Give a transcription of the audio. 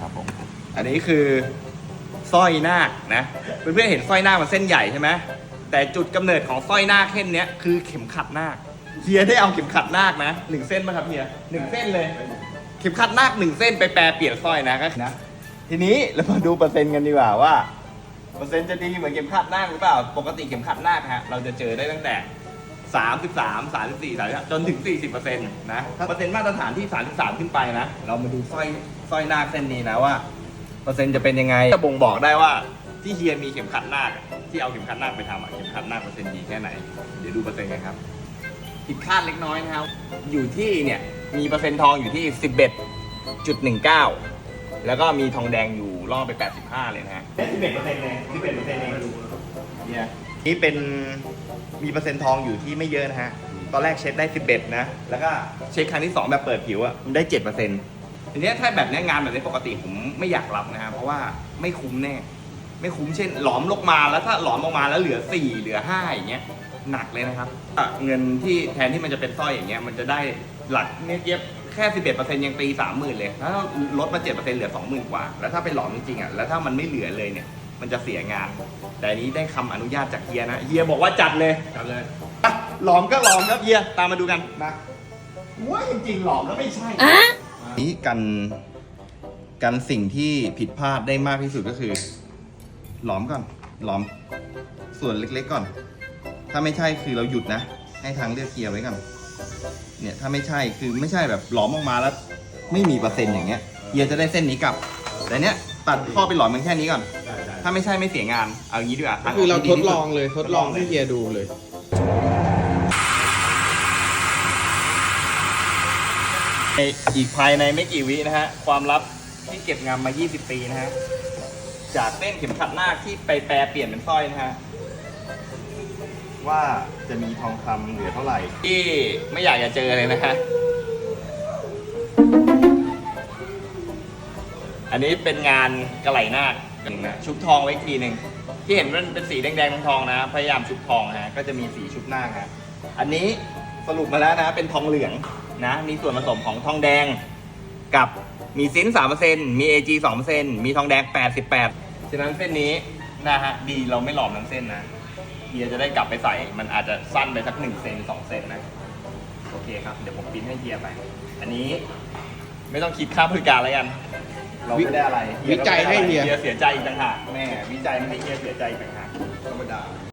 ครับผมอันนี้คือสร้อยนาคนะเพื่อนๆเห็นสร้อยนาคมันเส้นใหญ่ใช่ไหมแต่จุดกำเนิดของสร้อยนาคเส้นเนี้ยคือเข็มขัดนาคเฮียได้เอาเข็มขัดนาคนะหนึ่งเส้นมาครับเฮียหนึ่งเส้นเลย เข็มขัดนาคหนึ่งเส้นไปแปลเปลี่ยนสร้อยนะก็นะทีนี้เรามาดูเปอร์เซ็นต์กันดีกว่าว่าเปอร์เซ็นต์จะดีเหมือนเข็มขัดนาคหรือเปล่า ปกติเข็มขัดนาคฮะเราจะเจอได้ตั้งแต่ 33 34 35จนถึง 40เปอร์เซ็นต์นะเปอร์เซ็นต์มาตรฐานที่ 33 ขึ้นไปนะ เรามาดูสร้อยสร้อยนาคเส้นนี้นะว่า เปอร์เซ็นต์จะเป็นยังไงจะบ่งบอกได้ว่าที่เฮียมีเข็มขัดนาคอะที่เอาเข็มขัดนาคไปทำอะเข็มขัดนาคเปอร์เซ็นต์ดีแค่ไหน เดี๋ยวดูเปอร์เซ็นต์กันครับ ผิดคาดเล็กน้อยนะครับ อยู่ที่เนี่ยมีเปอร์เซ็นต์ทองอยู่ที่ 11.19 แล้วก็มีทองแดงอยู่ล่อไป 85 เลยนะฮะ11เปอร์เซ็นต์เลย11เปอร์เซ็นต์เองเนี่ยนี่เป็น มีเปอร์เซ็นต์ทองอยู่ที่ไม่เยอะนะฮะ ตอนแรกเช็คได้ 11 นะ แล้วก็เช็คครั้งที่ 2 แบบเปิดผิวอะมันได้7เปอร์เซ็นต์ทีเนี้ยถ้าแบบเนี้ยงานแบบนี้ปกติผมไม่อยากรับนะฮะ เพราะว่าไม่คุ้มแน่ ไม่คุ้มเช่น หลอมลงมาแล้วถ้าหลอมออกมาแล้วเหลือ 4 เหลือ 5 อย่างเงี้ยหนักเลยนะครับอะเงินที่แทนที่มันจะเป็นสร้อยอย่างเงี้ยมันจะได้หลักเนี่ยเย็บแค่ 11%ยังตี 30,000 เลยแล้วลดมา 7%เหลือ 20,000 กว่า แล้วถ้าเป็นหลอมจริงๆอะ แล้วถ้ามันไม่เหลือเลยเนี่ย มันจะเสียงาน แต่อันนี้ได้คำอนุญาตจากเฮียนะเฮียบอกว่าจัดเลยจัดเลยอะหลอมก็หลอมครับเฮียตามมาดูกันนะว่าจริงๆหลอมแล้วไม่ใช่ นี้กันกันสิ่งที่ผิดพลาดได้มากที่สุดก็คือ หลอมก่อน หลอมส่วนเล็กๆก่อน ถ้าไม่ใช่คือเราหยุดนะ ให้ทางเลือกเคลียร์ไว้ก่อนเนี่ยถ้าไม่ใช่คือไม่ใช่แบบหลอมออกมาแล้ว ไม่มีเปอร์เซ็นต์อย่างเงี้ยเฮียจะได้เส้นนี้กลับ แต่เนี้ยตัดข้อไปหลอมมันแค่นี้ก่อนได้ได้ ถ้าไม่ใช่ไม่เสียงาน เอางี้ดีกว่าก็คือเราทดลองที่เลยทดลองให้เฮียดูเลย ในอีกภายในไม่กี่วินะฮะ ความลับที่เก็บงำมา 20 ปีนะฮะ จากเส้นเข็มขัดนาคที่ไปแปรเปลี่ยนเป็นสร้อยนะฮะ ว่าจะมีทองคำเหลือเท่าไหร่ ที่ไม่อยากจะเจอเลยนะฮะ อันนี้เป็นงานกระไหลนาคกันนะ ชุบทองไว้อีกทีหนึ่งที่เห็นมันเป็นสีแดงๆทองๆนะ พยายามชุบทองฮะก็จะมีสีชุบหน้าคฮะอันนี้สรุปมาแล้วนะ เป็นทองเหลืองนะ มีส่วนผสมของทองแดงกับมีซินสามเปอร์เซ็นต์มี AG สองเปอร์เซ็นต์มีทองแดง88ฉะนั้นเส้นนี้นะฮะดีเราไม่หลอมทั้งเส้นนะเฮียจะได้กลับไปใส่ มันอาจจะสั้นไปสักหนึ่งเซนสองเซนนะ โอเคครับ เดี๋ยวผมปิ้นให้เฮียไป อันนี้ไม่ต้องคิดค่าบริการแล้วกัน เราไม่ได้อะไรเฮีก็ไม่ได้อะไรวิจัยให้เฮีย เฮียเสียใจอีกต่างหากแม่วิจัยไม่ให้เฮียเสียใจอีกต่างหากธรรมดา